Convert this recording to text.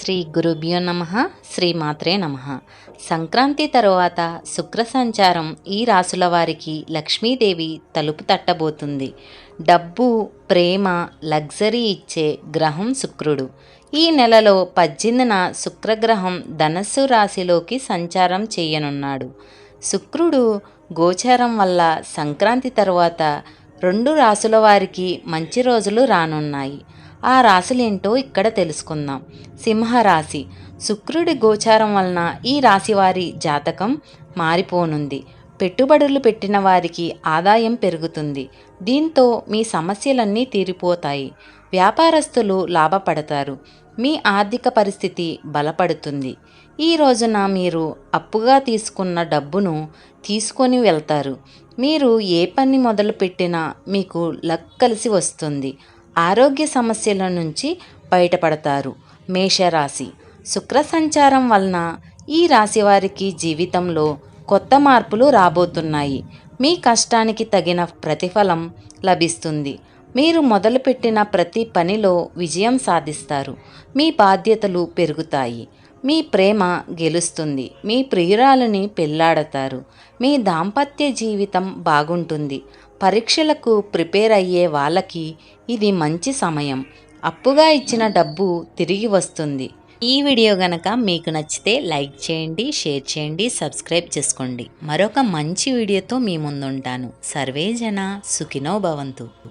శ్రీ గురుభ్యో నమ శ్రీమాత్రే నమ. సంక్రాంతి తరువాత శుక్ర సంచారం ఈ రాసుల వారికి లక్ష్మీదేవి తలుపు తట్టబోతుంది. డబ్బు ప్రేమ లగ్జరీ ఇచ్చే గ్రహం శుక్రుడు. ఈ నెలలో పద్దెనిమిదిన శుక్రగ్రహం ధనస్సు రాశిలోకి సంచారం చేయనున్నాడు. శుక్రుడు గోచారం వల్ల సంక్రాంతి తరువాత రెండు రాసుల వారికి మంచి రోజులు రానున్నాయి. ఆ రాశులేంటో ఇక్కడ తెలుసుకుందాం. సింహరాశి. శుక్రుడి గోచారం వలన ఈ రాశి వారి జాతకం మారిపోనుంది. పెట్టుబడులు పెట్టిన వారికి ఆదాయం పెరుగుతుంది. దీంతో మీ సమస్యలన్నీ తీరిపోతాయి. వ్యాపారస్తులు లాభపడతారు. మీ ఆర్థిక పరిస్థితి బలపడుతుంది. ఈ రోజున మీరు అప్పుగా తీసుకున్న డబ్బును తీసుకొని వెళ్తారు. మీరు ఏ పని మొదలుపెట్టినా మీకు లక్ కలిసి వస్తుంది. ఆరోగ్య సమస్యల నుంచి బయటపడతారు. మేషరాశి. శుక్ర సంచారం వలన ఈ రాశి వారికి జీవితంలో కొత్త మార్పులు రాబోతున్నాయి. మీ కష్టానికి తగిన ప్రతిఫలం లభిస్తుంది. మీరు మొదలుపెట్టిన ప్రతి పనిలో విజయం సాధిస్తారు. మీ బాధ్యతలు పెరుగుతాయి. మీ ప్రేమ గెలుస్తుంది. మీ ప్రియురాలని పెళ్ళాడతారు. మీ దాంపత్య జీవితం బాగుంటుంది. పరీక్షలకు ప్రిపేర్ అయ్యే వాళ్ళకి ఇది మంచి సమయం. అప్పుగా ఇచ్చిన డబ్బు తిరిగి వస్తుంది. ఈ వీడియో గనక మీకు నచ్చితే లైక్ చేయండి షేర్ చేయండి సబ్స్క్రైబ్ చేసుకోండి. మరొక మంచి వీడియోతో మీ ముందుంటాను. సర్వే జన సుఖినో భవంతు.